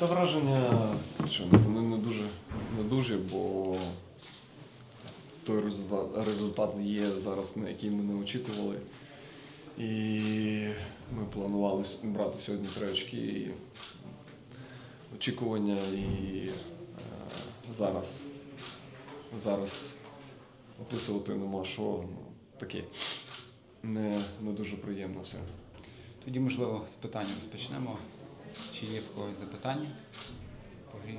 Та враження, що вони не дуже, не дуже, бо той результат, результат є зараз, на який ми не очікували. І ми планували брати сьогодні три очки. І очікування і е, зараз, зараз описувати нема що. Ну, таке не, не дуже приємно все. Тоді, можливо, з питань розпочнемо. Чи є в когось запитання по грі?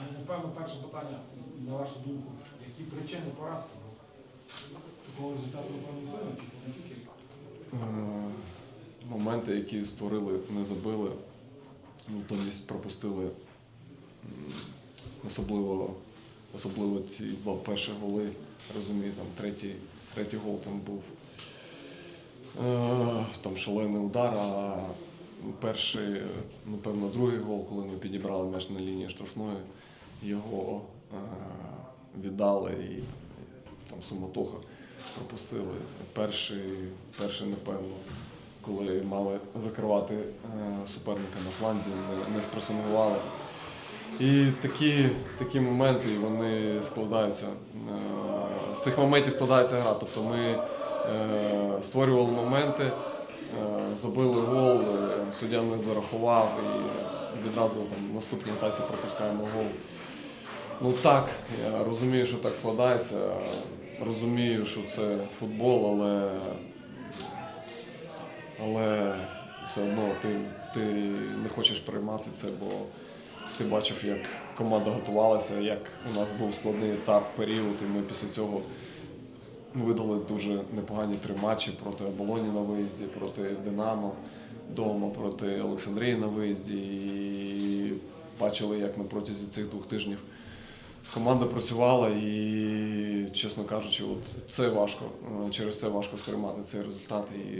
Ну, Напевно, перше питання, на вашу думку, які причини поразки? Такого результату, не тільки. Е, моменти, які створили, не забили, натомість пропустили. М, Особливо, особливо ці два перші голи, розумію, там третій, третій гол там був е, там шалений удар, а перший, напевно, другий гол, коли ми підібрали м'яч на лінії штрафної, його е, віддали і там суматоха пропустили. Перший, перший, напевно, коли мали закривати е, суперника на фланзі, не, не спресингували. І такі, такі моменти вони складаються. е, З цих моментів складається гра. Тобто ми е, створювали моменти, е, забили гол, е, суддя не зарахував і відразу там в наступній атаці пропускаємо гол. Ну так, я розумію, що так складається. Розумію, що це футбол, але, але все одно ти, ти не хочеш приймати це, бо ти бачив, як команда готувалася, як у нас був складний етап, період, і ми після цього видали дуже непогані три матчі проти Оболоні на виїзді, проти Динамо вдома, проти Олександрії на виїзді. І бачили, як на протязі цих двох тижнів команда працювала і, чесно кажучи, от це важко. е, Через це важко сприймати цей результат. І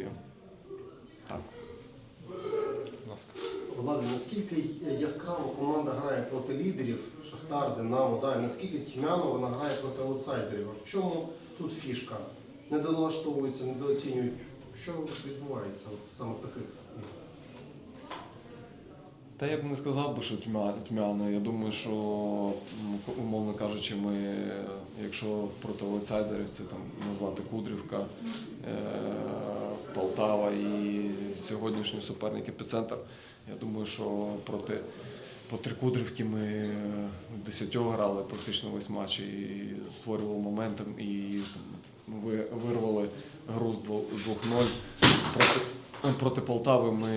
так. Влади, наскільки яскраво команда грає проти лідерів, Шахтар, Динамо, да, наскільки тьмяно вона грає проти аутсайдерів? А В чому тут фішка? Не долаштовуються, недооцінюють. Що відбувається саме в таких? Та я б не сказав би, що тьмя, тьмяно. Я думаю, що, умовно кажучи, ми, якщо проти аутсайдерів, це там назвати Кудрівка, е, Полтава і сьогоднішній суперник епіцентр. Я думаю, що проти, проти Кудрівки ми в 10 грали практично весь матч і створювали моментом і вирвали гру з 2-0. Проти, проти Полтави ми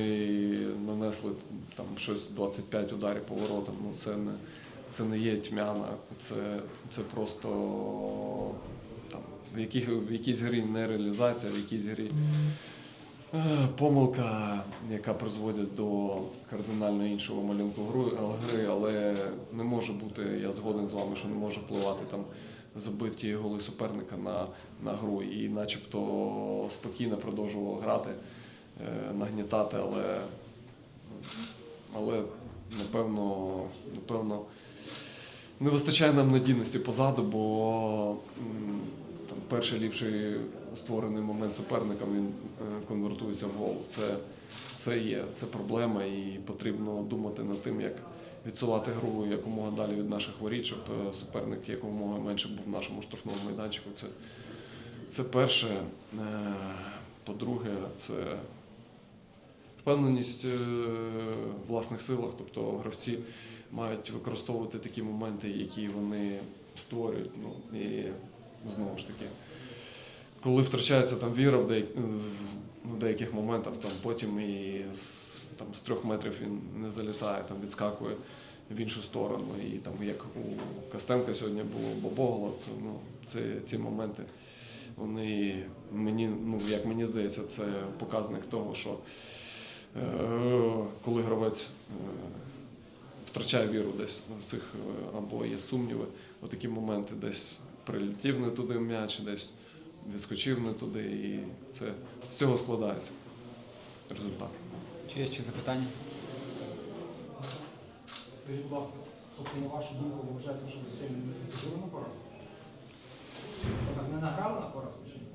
нанесли там щось 25 ударів по воротам. Ну це не, це не є тьмяна, це, це просто там, в, яких, в якійсь грі нереалізація, в якійсь грі е, помилка, яка призводить до кардинально іншого малюнку гри, але не може бути, я згоден з вами, що не може впливати там забиті голи суперника на, на гру. І начебто спокійно продовжував грати, е, нагнітати, але, але напевно, напевно, не вистачає нам надійності позаду, бо там, перший ліпший створений момент суперника він е, конвертується в гол. Це, це є, це проблема, і потрібно думати над тим, як відсувати гру якомога далі від наших воріт, щоб е, суперник якомога менше був в нашому штрафному майданчику. Це, це перше. Е, По-друге, це впевненість в власних силах, тобто гравці мають використовувати такі моменти, які вони створюють. Ну, і знову ж таки, коли втрачається там віра в, деяк, в- деяких моментах, там потім і з, там, з трьох метрів він не залітає, там відскакує в іншу сторону. І там, як у Костенка сьогодні було Бобогола, це, ну, це, ці моменти, вони мені, ну, як мені здається, це показник того, що е, коли гравець е, втрачає віру десь в цих е, або є сумніви, отакі моменти десь прилетів не туди м'яч, десь відскочив не туди, і це з цього складається результат. Чи є ще запитання? Скажіть, будь ласка, тобто, на вашу думку, ви вважаєте, що ви сьогодні не заслужили на поразку? Так, Не награли на поразку чи ні?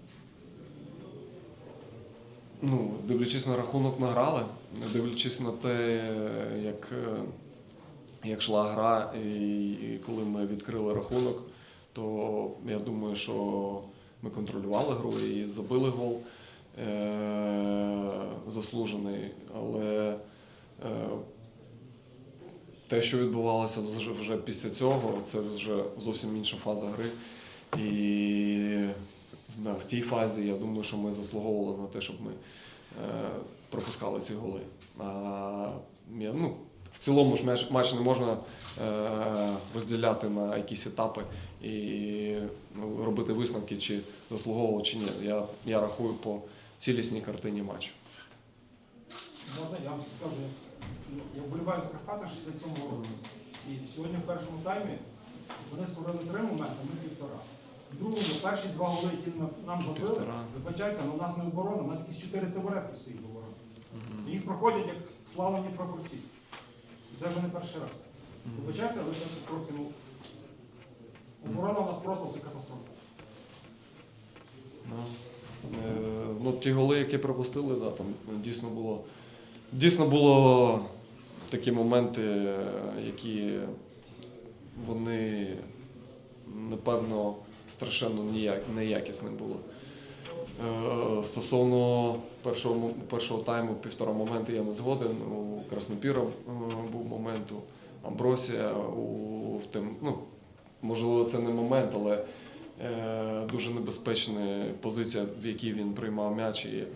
Ну, дивлячись на рахунок, награли, дивлячись на те, як, е, як йшла гра, і, і коли ми відкрили рахунок, то я думаю, що ми контролювали гру і забили гол е- заслужений. Але е- те, що відбувалося вже, після цього, це вже зовсім інша фаза гри. І в тій фазі я думаю, що ми заслуговували на те, щоб ми е, пропускали ці голи. А, ну, в цілому ж матч, матч не можна е, розділяти на якісь етапи і ну, робити висновки, чи заслуговував, чи ні. Я, я рахую по цілісній картині матчу. Можна, я вам скажу, я- вболіваю за Карпата 67 року. І сьогодні в першому таймі вони створили три моменти, ми півтора. В другому перші два голи, які нам- забили, вибачайте, але у нас не оборона, у нас якісь чотири табуретки стоїть в обороні. І Їх проходять як славлені прапорці. Це вже не перший раз. Вибачайте, але це трохи, ну, оборона у нас просто це катастрофа. Ну, е, ну, ті голи, які пропустили, да, там дійсно було, дійсно було такі моменти, які вони, напевно, страшенно ніяк, неякісні були. Е, Стосовно першого, першого тайму, півтора моменти я не згоден. У Краснопіра е, був момент, у Амбросія, у в тим, ну, можливо, це не момент, але е, дуже небезпечна позиція, в якій він приймав м'яч, і е,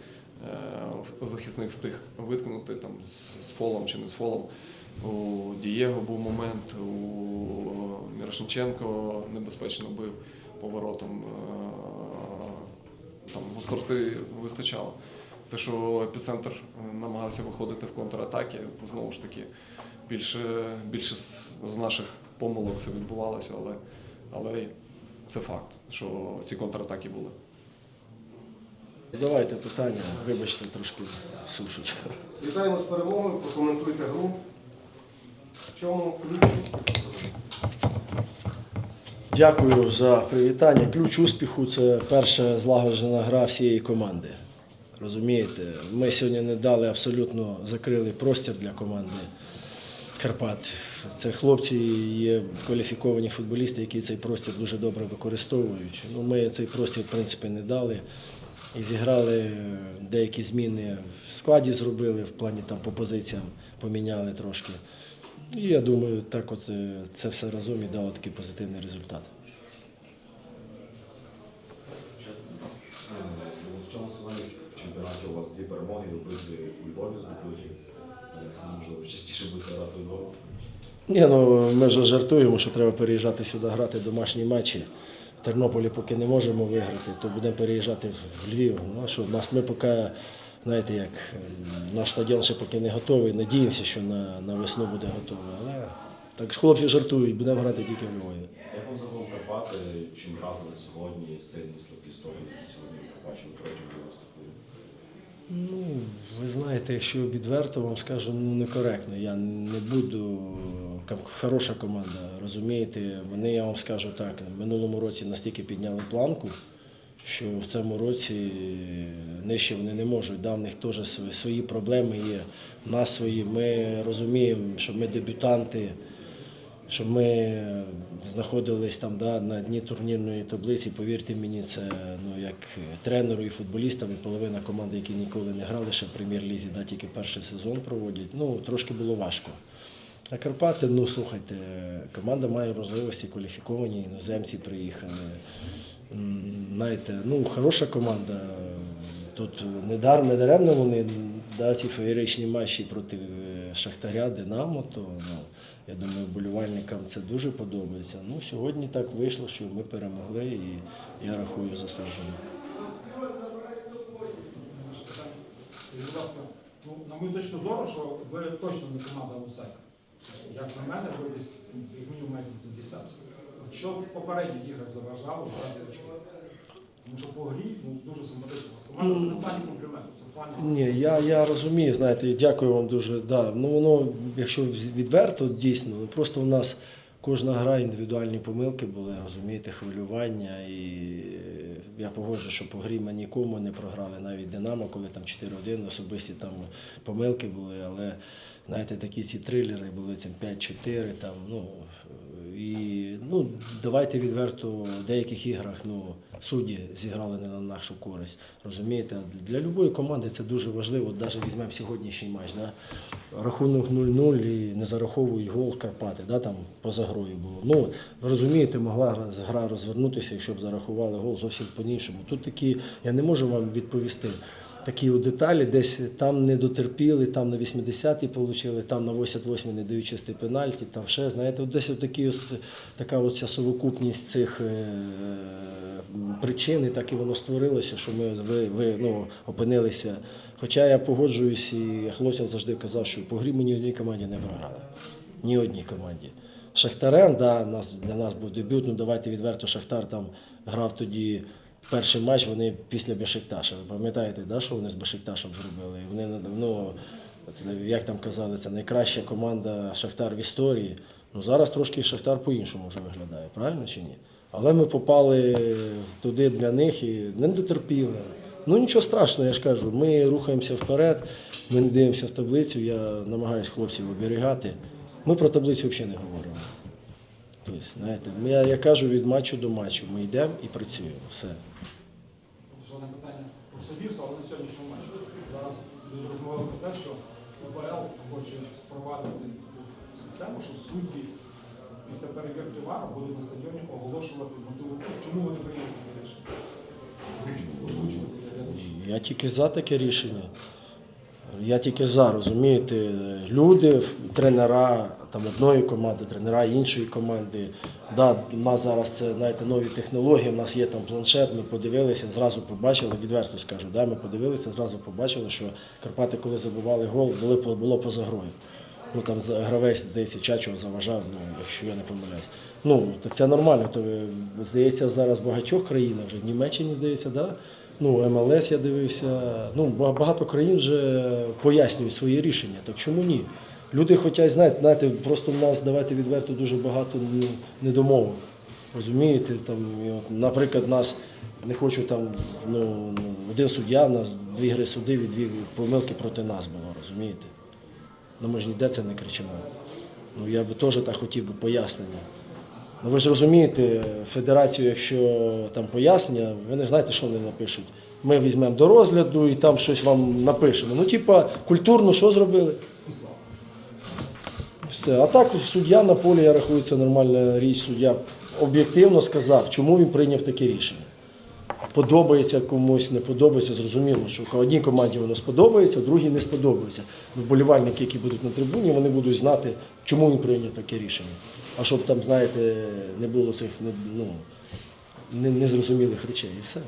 захисник встиг виткнути там, з, з фолом чи не з фолом. У Дієго був момент, у Мірошниченко небезпечно бив поворотом. Е, там гостроти вистачало. Те, що епіцентр е, намагався виходити в контратаки, знову ж таки, більше, більше з, наших помилок це відбувалося, але, але це факт, що ці контратаки були. Давайте питання, вибачте, трошки сушить. Вітаємо з перемогою, прокоментуйте гру. В чому ключ? Дякую за привітання. Ключ успіху це перша злагоджена гра всієї команди. Розумієте, ми сьогодні не дали абсолютно закрили простір для команди Карпат. Це хлопці є кваліфіковані футболісти, які цей простір дуже добре використовують. Ну, ми цей простір, в принципі, не дали. І зіграли е, деякі зміни в складі зробили, в плані там по позиціям поміняли трошки. І я думаю, так от е, це все разом і дало такий позитивний результат. В цьому сезоні в чемпіонаті у вас дві перемоги, обидві у Львові здобуті. Можливо, частіше будете грати у Львові. Ні, ну ми вже жартуємо, що треба переїжджати сюди грати домашні матчі. В Тернополі поки не можемо виграти, то будемо переїжджати в- в Львів. Ну а що, нас ми поки, знаєте, як ем, наш стадіон ще поки не готовий. Надіємося, що на, на весну буде готовий. Але так хлопці жартують, будемо грати тільки в Львові. Як вам загалом Карпати, чим вразили сьогодні сильні слабкі сторони, які сьогодні побачили протягом 90 хвилин? Ну, ви знаєте, якщо відверто вам скажу, ну некоректно. Я не буду хороша команда, розумієте? Вони, я вам скажу так, в минулому році настільки підняли планку, що в цьому році нижче вони не можуть. Да, в них теж свої проблеми є, в нас свої. Ми розуміємо, що ми дебютанти, що ми знаходились там да, на дні турнірної таблиці. Повірте мені, це ну, як тренеру і футболістам, і половина команди, які ніколи не грали ще в прем'єр-лізі, да, тільки перший сезон проводять. Ну, трошки було важко. А Карпати, ну слухайте, команда має можливості, кваліфіковані, іноземці приїхали. Знаєте, ну хороша команда. Тут не, дар, не даремно вони да, ці феєричні матчі проти е, Шахтаря, Динамо, то ну, я думаю, вболівальникам це дуже подобається. Ну, сьогодні так вийшло, що ми перемогли і я рахую заслужено. Ну, на мою точку зору, що ви точно не команда аутсайдер. Як на мене, ви десь як мінімум маєте що в попередніх іграх заважало брати очки? Тому що по грі ну, дуже симпатично. вас Команда це не в плані компліменту, це в плані. Ні, я, я розумію, знаєте, і дякую вам дуже. Да. Ну воно, якщо відверто, дійсно, ну, просто у нас кожна гра індивідуальні помилки були, розумієте, хвилювання. І е, я погоджу, що по грі ми нікому не програли, навіть Динамо, коли там 4-1, особисті там помилки були, але знаєте, такі ці трилери були там 5-4, там, ну, і ну, давайте відверто, в деяких іграх ну, судді зіграли не на нашу користь. Розумієте, для будь-якої команди це дуже важливо. Навіть візьмемо сьогоднішній матч. Да? Рахунок 0-0 і не зараховують гол Карпати, да? там поза грою було. Ну, ви розумієте, могла гра- розвернутися, якщо б зарахували гол зовсім по-іншому. Тут такі, я не можу вам відповісти. Такі от деталі, десь там не дотерпіли, там на 80-й отримали, там на 88-й не дають чисти пенальті, там ще, знаєте, десь такі ось, така от совокупність цих е, причин, і так і воно створилося, що ми ви, ви, ну, опинилися. Хоча я погоджуюсь, і хлопцям завжди казав, що по грі ми ні одній команді не програли. Ні одній команді. Шахтарем, да, нас, для нас був дебют, ну давайте відверто, Шахтар там грав тоді перший матч, вони після Бешикташа. Ви пам'ятаєте, да, що вони з Бешикташем зробили? Вони, ну, як там казали, це найкраща команда Шахтар в історії. Ну зараз трошки Шахтар по-іншому вже виглядає, правильно чи ні? Але ми попали туди для них і не дотерпіли. Ну нічого страшного, я ж кажу, ми рухаємося вперед, ми не дивимося в таблицю, я намагаюся хлопців оберігати. Ми про таблицю взагалі не говоримо. Тобто, знаєте, я, я кажу від матчу до матчу, ми йдемо і працюємо. Все. Жодне питання про суддівство, але на сьогоднішньому матчі. Зараз люди розмовляли про те, що УПЛ хоче впровадити таку систему, що судді після перевірки ВАР будуть на стадіоні оголошувати мотиву. Чому вони прийняли таке рішення? Озвучувати-. Я тільки за таке рішення. Я тільки за, розумієте, люди, тренера там одної команди, тренера іншої команди. Да, у нас зараз це знаєте, нові технології, у нас є там планшет, ми подивилися, зразу побачили, відверто скажу, да, ми подивилися, зразу побачили, що Карпати, коли забивали гол, були, було поза грою. Ну там гравець, здається, Чачого заважав, ну, якщо я не помиляюсь. Ну, так це нормально. То, е, здається, зараз в багатьох країнах вже в Німеччині, здається, да? Ну, МЛС я дивився. Ну, багато країн вже пояснюють свої рішення. Так чому ні? Люди хочуть, знаєте, знаєте, просто в нас, давайте відверто, дуже багато ну, недомовок. Розумієте, там, і от, наприклад, нас не хочу там, ну, ну, один суддя нас дві гри судив і дві помилки проти нас було, розумієте? Ну ми ж ніде це не кричимо. Ну я би теж так хотів би пояснення. Ну ви ж розумієте, федерацію, якщо там пояснення, ви не знаєте, що вони напишуть. Ми візьмемо до розгляду і там щось вам напишемо. Ну, типа, культурно що зробили? Все. А так суддя на полі, я рахую, це нормальна річ. Суддя об'єктивно сказав, чому він прийняв таке рішення. Подобається комусь, не подобається, зрозуміло, що одній команді воно сподобається, другій не сподобається. Вболівальники, які будуть на трибуні, вони будуть знати, чому він прийняв таке рішення. А щоб там, знаєте, не було цих ну, незрозумілих речей і все.